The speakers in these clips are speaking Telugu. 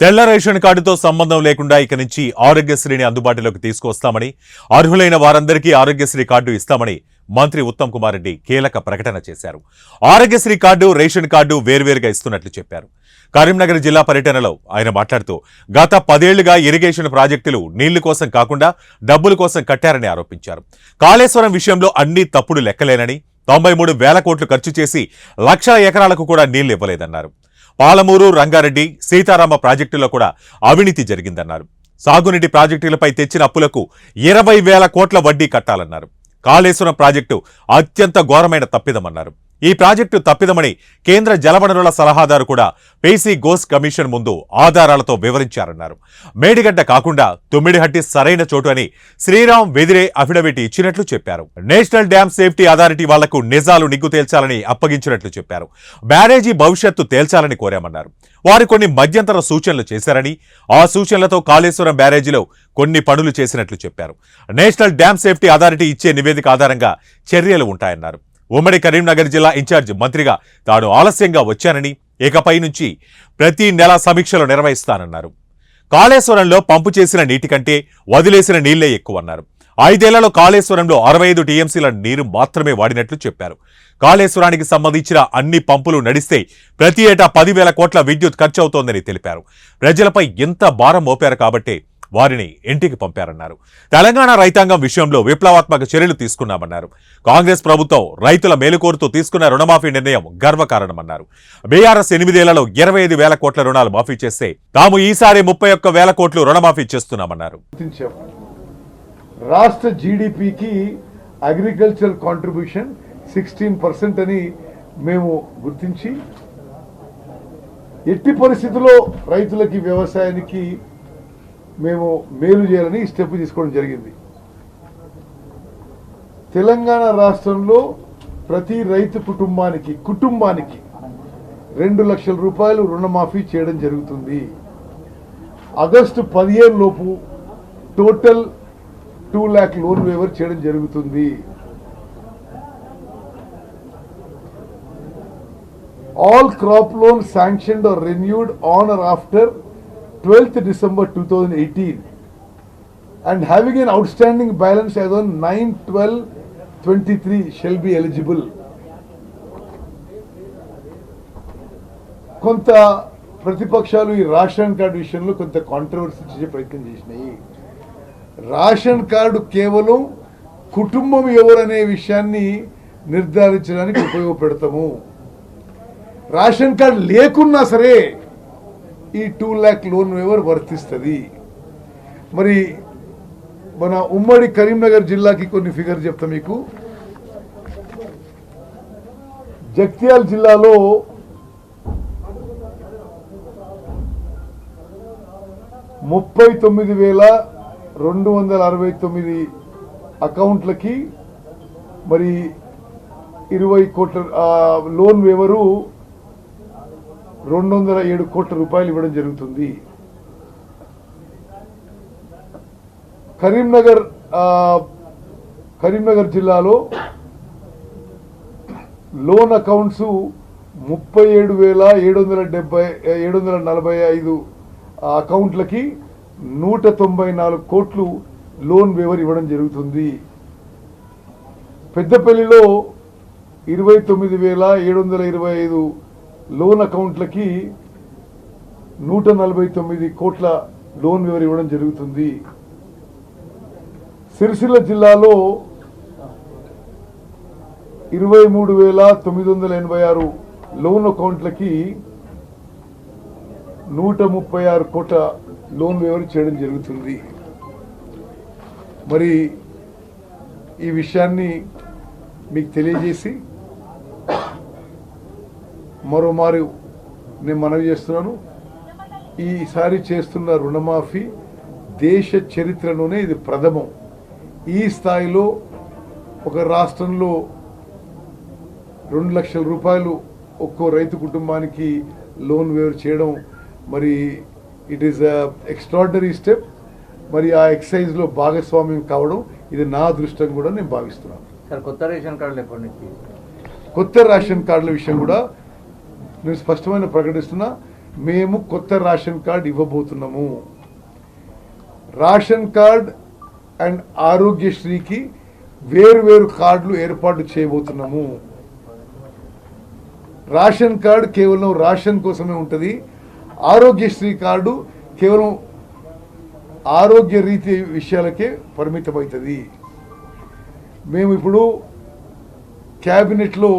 తెల్ల రేషన్ కార్డుతో సంబంధం లేకుండా ఇక నుంచి ఆరోగ్యశ్రీని అందుబాటులోకి తీసుకొస్తామని అర్హులైన వారందరికీ ఆరోగ్యశ్రీ కార్డు ఇస్తామని మంత్రి ఉత్తమ్ కుమార్ రెడ్డి కీలక ప్రకటన చేశారు. ఆరోగ్యశ్రీ కార్డు రేషన్ కార్డు వేర్వేరుగా ఇస్తున్నట్లు చెప్పారు. కరీంనగర్ జిల్లా పర్యటనలో ఆయన మాట్లాడుతూ గత పదేళ్ళుగా ఇరిగేషన్ ప్రాజెక్టులు నీళ్ళు కోసం కాకుండా డబ్బుల కోసం కట్టారని ఆరోపించారు. కాళేశ్వరం విషయంలో అన్ని తప్పుడు లెక్కలేనని తొంభై మూడు వేల కోట్లు ఖర్చు చేసి లక్షల ఎకరాలకు కూడా నీళ్ళు ఇవ్వలేదన్నారు. పాలమూరు రంగారెడ్డి సీతారామ ప్రాజెక్టులో కూడా అవినీతి జరిగిందన్నారు. సాగునీటి ప్రాజెక్టులపై తెచ్చిన అప్పులకు ఇరవై వేల కోట్ల వడ్డీ కట్టాలన్నారు. కాళేశ్వరం ప్రాజెక్టు అత్యంత ఘోరమైన తప్పిదమన్నారు. ఈ ప్రాజెక్టు తప్పిదమని కేంద్ర జలవనరుల సలహాదారు కూడా పేసీ గోస్ కమిషన్ ముందు ఆధారాలతో వివరించారన్నారు. మేడిగడ్డ కాకుండా తుమ్మిడిహట్టి సరైన చోటు అని శ్రీరామ్ వెదిరే అఫిడవిట్ ఇచ్చినట్లు చెప్పారు. నేషనల్ డ్యామ్ సేఫ్టీ అథారిటీ వాళ్ళకు నిజాలు నిగ్గు తేల్చాలని అప్పగించినట్లు చెప్పారు. బ్యారేజీ భవిష్యత్తు తేల్చాలని కోరామన్నారు. వారు కొన్ని మధ్యంతర సూచనలు చేశారని ఆ సూచనలతో కాళేశ్వరం బ్యారేజీలో కొన్ని పనులు చేసినట్లు చెప్పారు. నేషనల్ డ్యామ్ సేఫ్టీ అథారిటీ ఇచ్చే నివేదిక ఆధారంగా చర్యలు ఉంటాయన్నారు. ఉమ్మడి కరీంనగర్ జిల్లా ఇన్ఛార్జ్ మంత్రిగా తాను ఆలస్యంగా వచ్చానని ఇకపై నుంచి ప్రతి నెల సమీక్షలు నిర్వహిస్తానన్నారు. కాళేశ్వరంలో పంపు చేసిన నీటి కంటే వదిలేసిన నీళ్ళే ఎక్కువన్నారు. ఐదేళ్ళలో కాళేశ్వరంలో అరవై ఐదు టీఎంసీల నీరు మాత్రమే వాడినట్లు చెప్పారు. కాళేశ్వరానికి సంబంధించిన అన్ని పంపులు నడిస్తే ప్రతి ఏటా పదివేల కోట్ల విద్యుత్ ఖర్చు అవుతోందని తెలిపారు. ప్రజలపై ఎంత భారం మోపారు కాబట్టే వారిని ఇంటికి పంపారన్నారు. తెలంగాణ రైతాంగం విషయంలో విప్లవాత్మక చర్యలు తీసుకున్నామన్నారు. కాంగ్రెస్ ప్రభుత్వం రైతుల మేలుకోరుతూ తీసుకున్న రుణమాఫీ నిర్ణయం గర్వకారణమన్నారు. బీఆర్ఎస్ ఎనిమిదేళ్ళలో ఇరవై ఐదు వేల కోట్ల రుణాలు మాఫీ చేస్తే తాము ఈసారి ముప్పై ఒక్క వేల కోట్లు రుణమాఫీ చేస్తున్నామన్నారు. రాష్ట్ర జీడిపికి అగ్రికల్చర్ కాంట్రిబ్యూషన్ సిక్స్టీన్ పర్సెంట్ అని మేము గుర్తించి ఎట్టి పరిస్థితుల్లో రైతులకి వ్యవసాయానికి మేము మేలు చేయాలని స్టెప్ తీసుకోవడం జరిగింది. తెలంగాణ రాష్ట్రంలో ప్రతి రైతు కుటుంబానికి కుటుంబానికి రెండు లక్షల రూపాయలు రుణమాఫీ చేయడం జరుగుతుంది. ఆగస్టు పదిహేను లోపు total two lakh loan waiver చేయడం జరుగుతుంది. All crop loan sanctioned or renewed on or after twelfth December two thousand eighteen. And having an outstanding balance as on nine twelve twenty three shall be eligible కొంత ప్రతిపక్షాలు ఈ రేషన్ కార్డు విషయంలో కొంత కాంట్రవర్సీ చేసే ప్రయత్నం చేసినాయి. రేషన్ కార్డు కేవలం కుటుంబం ఎవరనే విషయాన్ని నిర్ధారించడానికి ఉపయోగపెడతాము. రేషన్ కార్డు లేకున్నా సరే ఈ టూ ల్యాక్ లోన్ వేవర్ వర్తిస్తుంది? మరి మన ఉమ్మడి కరీంనగర్ జిల్లాకి కొన్ని ఫిగర్ చెప్తా మీకు. జగ్త్యాల జిల్లాలో ముప్పై తొమ్మిది వేల రెండు వందల అరవై తొమ్మిది అకౌంట్లకి మరి ఇరవై కోట్ల లోన్ వేవరు రెండు వందల ఏడు కోట్ల రూపాయలు ఇవ్వడం జరుగుతుంది. కరీంనగర్ కరీంనగర్ జిల్లాలో లోన్ అకౌంట్స్ ముప్పై ఏడు వేల ఏడు వందల డెబ్బై ఏడు వందల నలభై ఐదు అకౌంట్లకి నూట తొంభై నాలుగు కోట్లు లోన్ వేవర్ ఇవ్వడం జరుగుతుంది. పెద్దపల్లిలో ఇరవై తొమ్మిది వేల ఏడు వందల ఇరవై ఐదు లోన్ అకౌంట్లకి నూట నలభై తొమ్మిది కోట్ల లోన్ వివర ఇవ్వడం జరుగుతుంది. సిరిసిల్ల జిల్లాలో ఇరవై మూడు వేల తొమ్మిది వందల ఎనభై ఆరు లోన్ అకౌంట్లకి నూట ముప్పై ఆరు కోట్ల లోన్ వివరి చేయడం జరుగుతుంది. మరి ఈ విషయాన్ని మీకు తెలియజేసి మరోమారు నేను మనవి చేస్తున్నాను. ఈసారి చేస్తున్న రుణమాఫీ దేశ చరిత్రలోనే ఇది ప్రథమం. ఈ స్థాయిలో ఒక రాష్ట్రంలో రెండు లక్షల రూపాయలు ఒక్కో రైతు కుటుంబానికి లోన్ వేవ్ చేయడం మరి ఇట్ ఈస్ ఎక్స్ట్రాడినరీ స్టెప్ మరి ఆ ఎక్సైజ్లో భాగస్వామ్యం కావడం ఇది నా అదృష్టం కూడా నేను భావిస్తున్నాను. కొత్త రేషన్ కార్డులు కొత్త రేషన్ కార్డుల విషయం కూడా నేను స్పష్టమైన ప్రకటిస్తున్నా మేము కొత్త రేషన్ కార్డు ఇవ్వబోతున్నాము. రేషన్ కార్డ్ అండ్ ఆరోగ్యశ్రీకి వేరు వేరు కార్డులు ఏర్పాటు చేయబోతున్నాము. రేషన్ కార్డు కేవలం రేషన్ కోసమే ఉంటుంది. ఆరోగ్యశ్రీ కార్డు కేవలం ఆరోగ్య రీతి విషయాలకే పరిమితమవుతుంది. మేము ఇప్పుడు క్యాబినెట్లో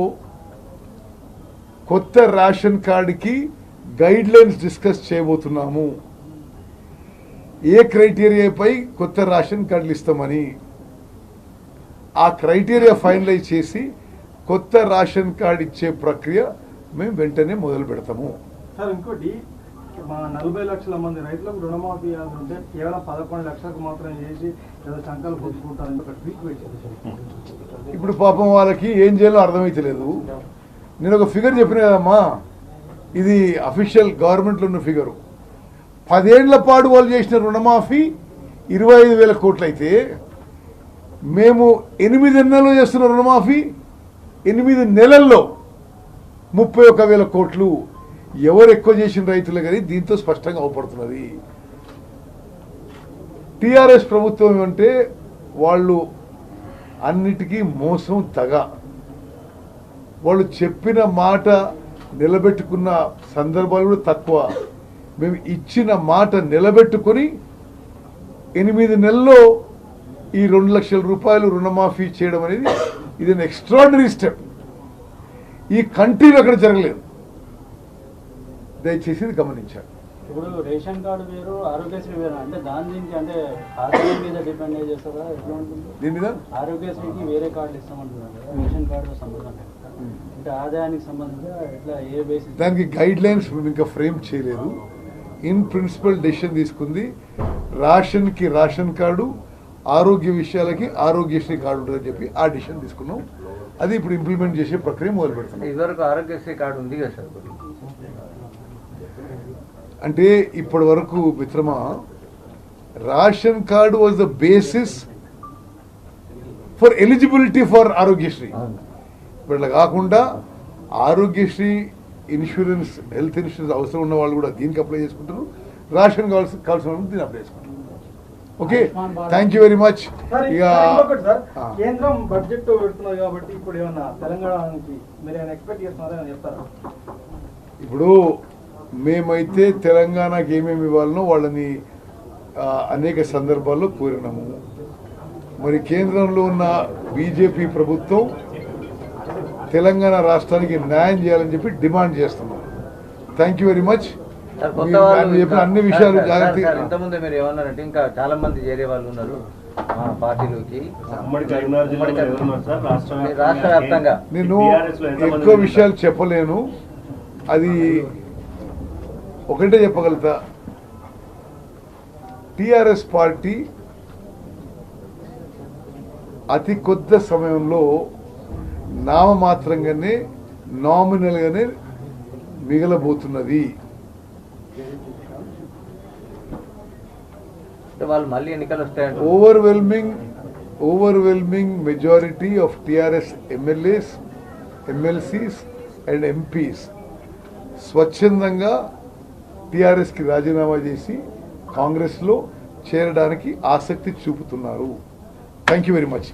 కొత్త రేషన్ కార్డుకి గైడ్ లైన్స్ డిస్కస్ చేయబోతున్నాము. ఏ క్రైటీరియాపై కొత్త రేషన్ కార్డులు ఇస్తామని. ఆ క్రైటీరియా ఫైనలైజ్ చేసి కొత్త రేషన్ కార్డు ఇచ్చే ప్రక్రియ మేము వెంటనే మొదలు పెడతాము. సార్ ఇంకోటి మా నలభై లక్షల మంది రైతులకు రుణమాఫీ ఉంటే కేవలం పదకొండు లక్షలకు మాత్రం చేసి ఏదో చంకలు పొందుకుంటారని ఒక ట్వీట్ పెట్టారు ఇప్పుడు పాపం వాళ్ళకి ఏం చేయాలో అర్థమైతలేదు. నేను ఒక ఫిగర్ చెప్పిన కదమ్మా? ఇది అఫీషియల్ గవర్నమెంట్లో ఉన్న ఫిగరు. పదేళ్ళ పాటు వాళ్ళు చేసిన రుణమాఫీ ఇరవై ఐదు వేల కోట్లు అయితే మేము ఎనిమిది నెలలు చేస్తున్న రుణమాఫీ ఎనిమిది నెలల్లో ముప్పై ఒక వేల కోట్లు ఎవరు ఎక్కువ చేసిన రైతులే కానీ దీంతో స్పష్టంగా అవపడుతున్నది. టీఆర్ఎస్ ప్రభుత్వం అంటే వాళ్ళు అన్నిటికీ మోసం తగ. వాళ్ళు చెప్పిన మాట నిలబెట్టుకున్న సందర్భాలు కూడా తక్కువ. మేము ఇచ్చిన మాట నిలబెట్టుకొని ఎనిమిది నెలల్లో ఈ రెండు లక్షల రూపాయలు రుణమాఫీ చేయడం అనేది ఇది ఎక్స్ట్రాడినరీ స్టెప్ ఈ కంట్రీలో అక్కడ జరగలేదు. దయచేసి ఇది గమనించాలి. ఇప్పుడు రేషన్ కార్డు వేరు ఆరోగ్యశ్రీ వేరు అంటే దాని దీనికి అంటే ఆదాయం మీద డిపెండ్ అయ్యి చేస్తారా? ఎట్లా ఉంటుంది? దీని మీద? ఆరోగ్యశ్రీకి వేరే కార్డు ఇస్తామంటున్నారు రేషన్ కార్డు సంబంధం దానికి గైడ్ లైన్స్ మేము ఇంకా ఫ్రేమ్ చేయలేదు. ఇన్ ప్రిన్సిపల్ డెసిషన్ తీసుకుంది. రేషన్కి రేషన్ కార్డు ఆరోగ్య విషయాలకి ఆరోగ్యశ్రీ కార్డు ఉంటుందని చెప్పి ఆ డెసిషన్ తీసుకున్నాం. అది ఇప్పుడు ఇంప్లిమెంట్ చేసే ప్రక్రియ మొదలు పెడుతున్నాం. ఇదివరకు ఆరోగ్యశ్రీ కార్డు ఉంది కదా సార్? అంటే ఇప్పటి వరకు మిత్రమా ration card was the basis for eligibility for Aarogyasri అట్లా కాకుండా ఆరోగ్యశ్రీ ఇన్సూరెన్స్ హెల్త్ ఇన్సూరెన్స్ అవసరం ఉన్న వాళ్ళు కూడా దీనికి అప్లై చేసుకుంటారు. రేషన్ కావాల్సిన కావాల్సిన వాళ్ళు దీన్ని అప్లై చేసుకుంటారు. Okay? Thank you very much ఇక. కేంద్రం బడ్జెట్ పెడుతున్నారు కాబట్టి ఇప్పుడు ఏమన్నా తెలంగాణకి మీరు ఏమైనా ఎక్స్పెక్ట్ చేస్తున్నారా అని చెప్తారా? ఇప్పుడు మేమైతే తెలంగాణకి ఏమేమి ఇవ్వాలనో వాళ్ళని అనేక సందర్భాల్లో కోరినాము. మరి కేంద్రంలో ఉన్న బీజేపీ ప్రభుత్వం తెలంగాణ రాష్ట్రానికి న్యాయం చేయాలని చెప్పి డిమాండ్ చేస్తున్నాం. థ్యాంక్ యూ వెరీ మచ్ చెప్పిన అన్ని విషయాలు జాగ్రత్తగా ఇంతకుముందు మీరు ఏమన్నారంటే ఇంకా చాలా మంది చేరే వాళ్ళు ఉన్నారు మా పార్టీలోకి. రాష్ట్ర రాష్ట్ర వ్యాప్తంగా. నేను TRS లో ఎంతమంది ఎక్కువ? విషయాలు చెప్పలేను. అది ఒకటే చెప్పగలుగుతా. టిఆర్ఎస్ పార్టీ అతి కొద్ది సమయంలో నామమాత్రంగానే నామినల్గానే మిగలబోతున్నది. వాళ్ళు మళ్ళీ ఎన్నికలు వస్తాయంట overwhelming overwhelming majority of TRS MLAs MLCs and MPs స్వచ్ఛందంగా టిఆర్ఎస్కి రాజీనామా చేసి కాంగ్రెస్లో చేరడానికి ఆసక్తి చూపుతున్నారు. Thank you very much